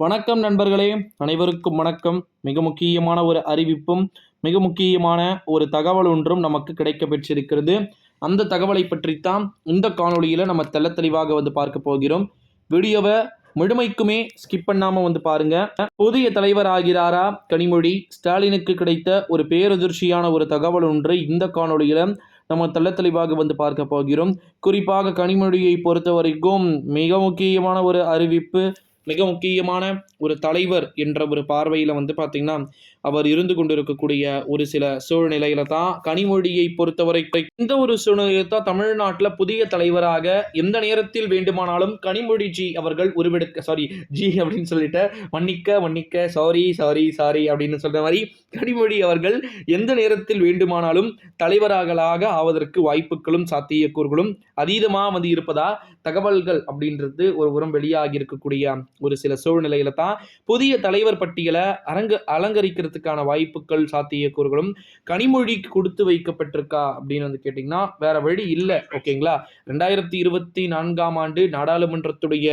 வணக்கம் நண்பர்களே. அனைவருக்கும் வணக்கம். மிக முக்கியமான ஒரு அறிவிப்பும் மிக முக்கியமான ஒரு தகவல் ஒன்றும் நமக்கு கிடைக்க பெற்றிருக்கிறது அந்த தகவலை பற்றித்தான் இந்த காணொலியில் நம்ம தெல்ல தெளிவாக வந்து பார்க்க போகிறோம். வீடியோவை முழுமைக்குமே ஸ்கிப் பண்ணாமல் வந்து பாருங்க. புதிய தலைவர் ஆகிறாரா? கனிமொழி. ஸ்டாலினுக்கு கிடைத்த ஒரு பேரதிர்ச்சியான ஒரு தகவல் ஒன்று இந்த காணொலியில் நம்ம தெள்ள தெளிவாக வந்து பார்க்க போகிறோம். குறிப்பாக கனிமொழியை பொறுத்த வரைக்கும் மிக முக்கியமான ஒரு அறிவிப்பு மிக முக்கியமான ஒரு தலைவர் என்ற ஒரு பார்வையில் வந்து பார்த்திங்கன்னா அவர் இருந்து கொண்டிருக்கக்கூடிய ஒரு சில சூழ்நிலையில தான் கனிமொழியை பொறுத்தவரை இந்த ஒரு சூழ்நிலையில தான் தமிழ்நாட்டில் புதிய தலைவராக எந்த நேரத்தில் வேண்டுமானாலும் கனிமொழி ஜி அவர்கள் உருவெடுக்க சாரி ஜி அப்படின்னு சொல்லிட்டு மன்னிக்க மன்னிக்க சாரி சாரி சாரி அப்படின்னு சொல்ற மாதிரி கனிமொழி அவர்கள் எந்த நேரத்தில் வேண்டுமானாலும் தலைவராகலாக ஆவதற்கு வாய்ப்புகளும் சாத்தியக்கூறுகளும் அதீதமாக வந்து இருப்பதா தகவல்கள் அப்படின்றது ஒரு உரம் வெளியாகி இருக்கக்கூடிய ஒரு சில சூழ்நிலையில தான் புதிய தலைவர் பட்டியலை அரங்க அலங்கரிக்கிறதுக்கான வாய்ப்புகள் சாத்தியக்கூறுகளும் கனிமொழி கொடுத்து வைக்கப்பட்டிருக்கா அப்படின்னு வந்து கேட்டிங்கன்னா வேற வழி இல்லை. ஓகேங்களா ரெண்டாயிரத்தி இருபத்தி நான்காம் ஆண்டு நாடாளுமன்றத்துடைய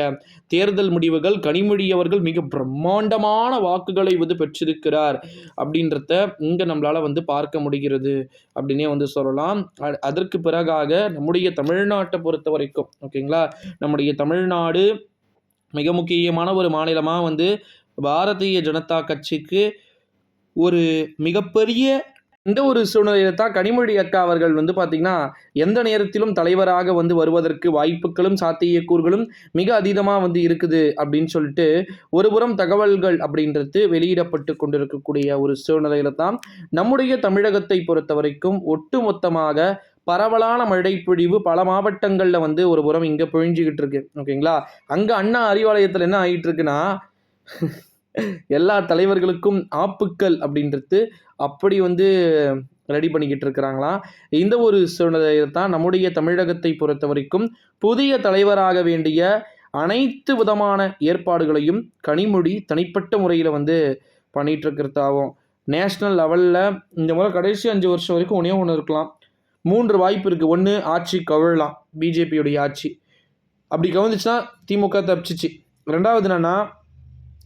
தேர்தல் முடிவுகள் கனிமொழி அவர்கள் மிக பிரம்மாண்டமான வாக்குகளை வந்து பெற்றிருக்கிறார் அப்படின்றத இங்கே நம்மளால் வந்து பார்க்க முடிகிறது அப்படின்னே வந்து சொல்லலாம். அதற்கு பிறகாக நம்முடைய தமிழ்நாட்டை பொறுத்த வரைக்கும் ஓகேங்களா நம்முடைய தமிழ்நாடு மிக முக்கியமான ஒரு மாநிலமாக வந்து பாரதிய ஜனதா கட்சிக்கு ஒரு மிகப்பெரிய இந்த ஒரு சூழ்நிலையில தான் கனிமொழி அக்கா அவர்கள் வந்து பார்த்திங்கன்னா எந்த நேரத்திலும் தலைவராக வந்து வருவதற்கு வாய்ப்புகளும் சாத்தியக்கூறுகளும் மிக அதீதமாக வந்து இருக்குது அப்படின்னு சொல்லிட்டு ஒருபுறம் தகவல்கள் அப்படின்றது வெளியிடப்பட்டு கொண்டிருக்கக்கூடிய ஒரு சூழ்நிலையில தான் நம்முடைய தமிழகத்தை பொறுத்த வரைக்கும் ஒட்டுமொத்தமாக பரவலான மழைப்பொழிவு பல மாவட்டங்களில் வந்து ஒரு புறம் இங்கே பொழிஞ்சிக்கிட்டு இருக்கு ஓகேங்களா? அங்கே அண்ணா அறிவாலயத்தில் என்ன ஆகிட்டு இருக்குன்னா எல்லா தலைவர்களுக்கும் ஆப்புக்கள் அப்படின்றது அப்படி வந்து ரெடி பண்ணிக்கிட்டு இருக்கிறாங்களாம் இந்த ஒரு சூழ்நிலையில் தான் நம்முடைய தமிழகத்தை பொறுத்த வரைக்கும் புதிய தலைவராக வேண்டிய அனைத்து விதமான ஏற்பாடுகளையும் கனிமொழி தனிப்பட்ட முறையில் வந்து பண்ணிகிட்டு இருக்கிறதாவும் நேஷ்னல் லெவலில் இந்த முறை கடைசி அஞ்சு வருஷம் வரைக்கும் ஒன்றே ஒன்று இருக்கலாம். மூன்று வாய்ப்பு இருக்குது ஒன்று ஆட்சி கவிழலாம். பிஜேபியுடைய ஆட்சி. அப்படி கவிழ்ந்துச்சுன்னா திமுக தப்பிச்சிச்சு. ரெண்டாவது என்னென்னா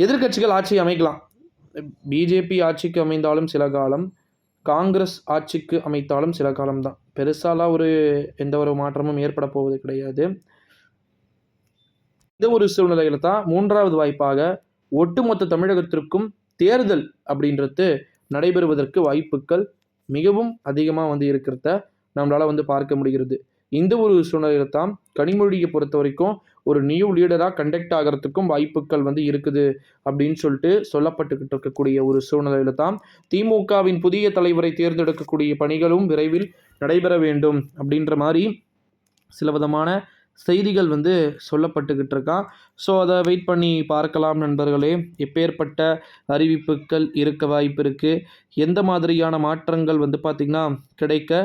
எதிர்க்கட்சிகள் ஆட்சி அமைக்கலாம். பிஜேபி ஆட்சிக்கு அமைந்தாலும் சில காலம் காங்கிரஸ் ஆட்சிக்கு அமைத்தாலும் சில காலம்தான். பெருசாலாம் ஒரு எந்த ஒரு மாற்றமும் ஏற்பட போவது கிடையாது. இந்த ஒரு சூழ்நிலையில தான் மூன்றாவது வாய்ப்பாக ஒட்டுமொத்த தமிழகத்திற்கும் தேர்தல் அப்படின்றது நடைபெறுவதற்கு வாய்ப்புகள் மிகவும் அதிகமாக வந்து இருக்கிறத நம்மளால் வந்து பார்க்க முடிகிறது. இந்த ஒரு சூழ்நிலையில தான் கனிமொழியை பொறுத்த வரைக்கும் ஒரு நியூ லீடராக கண்டக்ட் ஆகிறதுக்கும் வாய்ப்புகள் வந்து இருக்குது அப்படின்னு சொல்லிட்டு சொல்லப்பட்டுக்கிட்டு இருக்கக்கூடிய ஒரு சூழ்நிலையில தான் திமுகவின் புதிய தலைவரை தேர்ந்தெடுக்கக்கூடிய பணிகளும் விரைவில் நடைபெற வேண்டும் அப்படின்ற மாதிரி சில விதமான செய்திகள் வந்து சொல்லப்பட்டுக்கிட்டு இருக்கான் ஸோ அதை வெயிட் பண்ணி பார்க்கலாம் நண்பர்களே. எப்பேற்பட்ட அறிவிப்புகள் இருக்க வாய்ப்பு இருக்குது எந்த மாதிரியான மாற்றங்கள் வந்து பார்த்திங்கன்னா கிடைக்க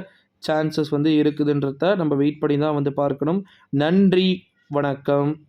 சான்சஸ் வந்து இருக்குதுன்றத நம்ம வெயிட் பண்ணி தான் வந்து பார்க்கணும். நன்றி வணக்கம்.